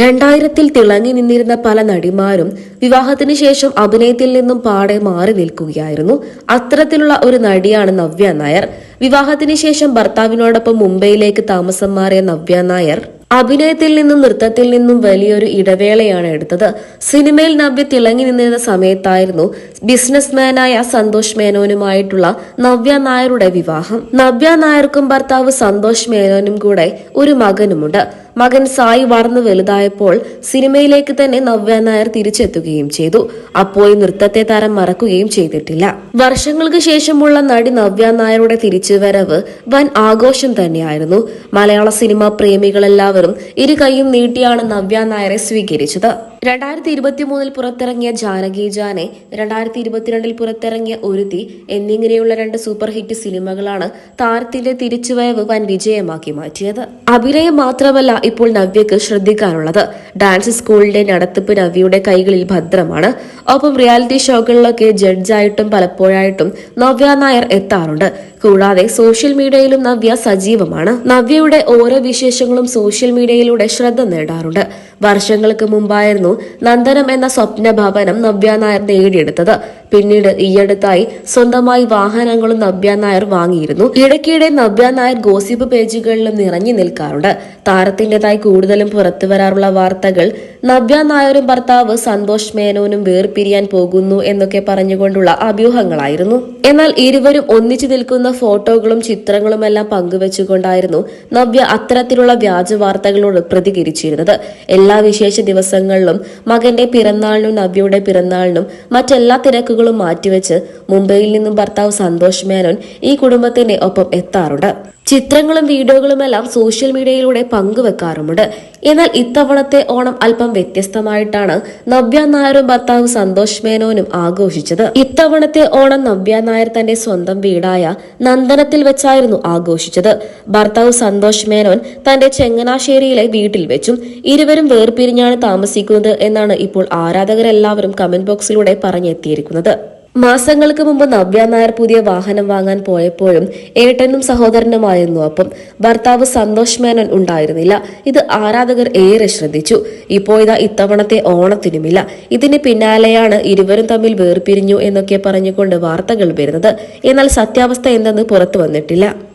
രണ്ടായിരത്തിൽ തിളങ്ങി നിന്നിരുന്ന പല നടിമാരും വിവാഹത്തിന് ശേഷം അഭിനയത്തിൽ നിന്നും പാടെ മാറി നിൽക്കുകയായിരുന്നു. അത്തരത്തിലുള്ള ഒരു നടിയാണ് നവ്യ നായർ. വിവാഹത്തിന് ശേഷം ഭർത്താവിനോടൊപ്പം മുംബൈയിലേക്ക് താമസം മാറിയ നവ്യ നായർ അഭിനയത്തിൽ നിന്നും നൃത്തത്തിൽ നിന്നും വലിയൊരു ഇടവേളയാണ് എടുത്തത്. സിനിമയിൽ നവ്യ തിളങ്ങി നിന്നിരുന്ന സമയത്തായിരുന്നു ബിസിനസ്മാനായ സന്തോഷ് മേനോനുമായിട്ടുള്ള നവ്യ നായരുടെ വിവാഹം. നവ്യ നായർക്കും ഭർത്താവ് സന്തോഷ് മേനോനും കൂടെ ഒരു മകനുമുണ്ട്. മകൻ സായി വളർന്നു വലുതായപ്പോൾ സിനിമയിലേക്ക് തന്നെ നവ്യ നായർ തിരിച്ചെത്തുകയും ചെയ്തു. അപ്പോൾ നൃത്തത്തെ താരം മറക്കുകയും ചെയ്തിട്ടില്ല. വർഷങ്ങൾക്ക് ശേഷമുള്ള നടി നവ്യ നായരുടെ തിരിച്ചുവരവ് വൻ ആഘോഷം തന്നെയായിരുന്നു. മലയാള സിനിമാ പ്രേമികളെല്ലാവരും ഇരു കൈയും നീട്ടിയാണ് നവ്യ നായരെ സ്വീകരിച്ചത്. രണ്ടായിരത്തി ഇരുപത്തി മൂന്നിൽ പുറത്തിറങ്ങിയ ജാനകി ജാനെ രണ്ടായിരത്തി ഇരുപത്തിരണ്ടിൽ പുറത്തിറങ്ങിയ ഒരുതി എന്നിങ്ങനെയുള്ള രണ്ട് സൂപ്പർ ഹിറ്റ് സിനിമകളാണ് താരത്തിന്റെ തിരിച്ചുവരവ് വൻ വിജയമാക്കി മാറ്റിയത്. അഭിനയം മാത്രമല്ല ഇപ്പോൾ നവ്യക്ക് ശ്രദ്ധിക്കാനുള്ളത്. ഡാൻസ് സ്കൂളിന്റെ നടത്തിപ്പ് നവ്യയുടെ കൈകളിൽ ഭദ്രമാണ്. ഒപ്പം റിയാലിറ്റി ഷോകളിലൊക്കെ ജഡ്ജായിട്ടും പലപ്പോഴായിട്ടും നവ്യ നായർ എത്താറുണ്ട്. കൂടാതെ സോഷ്യൽ മീഡിയയിലും നവ്യ സജീവമാണ്. നവ്യയുടെ ഓരോ വിശേഷങ്ങളും സോഷ്യൽ മീഡിയയിലൂടെ ശ്രദ്ധ നേടാറുണ്ട്. വർഷങ്ങൾക്ക് മുമ്പായിരുന്നു നന്ദനം എന്ന സ്വപ്ന ഭവനം നവ്യ നായർ നേടിയെടുത്തത്. പിന്നീട് ഈയടുത്തായി സ്വന്തമായി വാഹനങ്ങളും നവ്യ നായർ വാങ്ങിയിരുന്നു. ഇടയ്ക്കിടെ നവ്യ നായർ ഗോസിപ്പ് പേജുകളിലും നിറഞ്ഞു നിൽക്കാറുണ്ട്. താരത്തിന്റേതായി കൂടുതലും പുറത്തു വരാറുള്ള വാർത്തകൾ നവ്യ നായരും ഭർത്താവ് സന്തോഷ് മേനോനും വേർപിരിയാൻ പോകുന്നു എന്നൊക്കെ പറഞ്ഞുകൊണ്ടുള്ള അഭ്യൂഹങ്ങളായിരുന്നു. എന്നാൽ ഇരുവരും ഒന്നിച്ചു നിൽക്കുന്ന ഫോട്ടോകളും ചിത്രങ്ങളുമെല്ലാം പങ്കുവെച്ചുകൊണ്ടായിരുന്നു നവ്യ അത്തരത്തിലുള്ള വ്യാജ വാർത്തകളോട് പ്രതികരിച്ചിരുന്നത്. എല്ലാ വിശേഷ ദിവസങ്ങളിലും മകന്റെ പിറന്നാളിനും നവ്യയുടെ പിറന്നാളിനും മറ്റെല്ലാ തിരക്കുകളും മാറ്റിവെച്ച് മുംബൈയിൽ നിന്നും ഭർത്താവ് സന്തോഷ് മേനോൻ ഈ കുടുംബത്തിന്റെ ഒപ്പം എത്താറുണ്ട്. ചിത്രങ്ങളും വീഡിയോകളുമെല്ലാം സോഷ്യൽ മീഡിയയിലൂടെ പങ്കുവെക്കാറുമുണ്ട്. എന്നാൽ ഇത്തവണത്തെ ഓണം അല്പം വ്യത്യസ്തമായിട്ടാണ് നവ്യ നായരും ഭർത്താവ് സന്തോഷ് മേനോനും ആഘോഷിച്ചത്. ഇത്തവണത്തെ ഓണം നവ്യ നായർ തന്റെ സ്വന്തം വീടായ നന്ദനത്തിൽ വെച്ചായിരുന്നു ആഘോഷിച്ചത്. ഭർത്താവ് സന്തോഷ് മേനോൻ തന്റെ ചെങ്ങനാശ്ശേരിയിലെ വീട്ടിൽ വെച്ചും ഇരുവരും വേർപിരിഞ്ഞാണ് താമസിക്കുന്നത് എന്നാണ് ഇപ്പോൾ ആരാധകരെല്ലാവരും കമന്റ് ബോക്സിലൂടെ പറഞ്ഞെത്തിയിരിക്കുന്നത്. മാസങ്ങൾക്ക് മുമ്പ് നവ്യ നായർ പുതിയ വാഹനം വാങ്ങാൻ പോയപ്പോഴും ഏട്ടനും സഹോദരനുമായിരുന്നു. അപ്പം ഭർത്താവ് സന്തോഷ് മേനോൻ ഉണ്ടായിരുന്നില്ല. ഇത് ആരാധകർ ഏറെ ശ്രദ്ധിച്ചു. ഇപ്പോൾ ഇതാ ഇത്തവണത്തെ ഓണത്തിനുമില്ല. ഇതിന് പിന്നാലെയാണ് ഇരുവരും തമ്മിൽ വേർപിരിഞ്ഞു എന്നൊക്കെ പറഞ്ഞുകൊണ്ട് വാർത്തകൾ വരുന്നത്. എന്നാൽ സത്യാവസ്ഥ എന്തെന്ന് പുറത്തു വന്നിട്ടില്ല.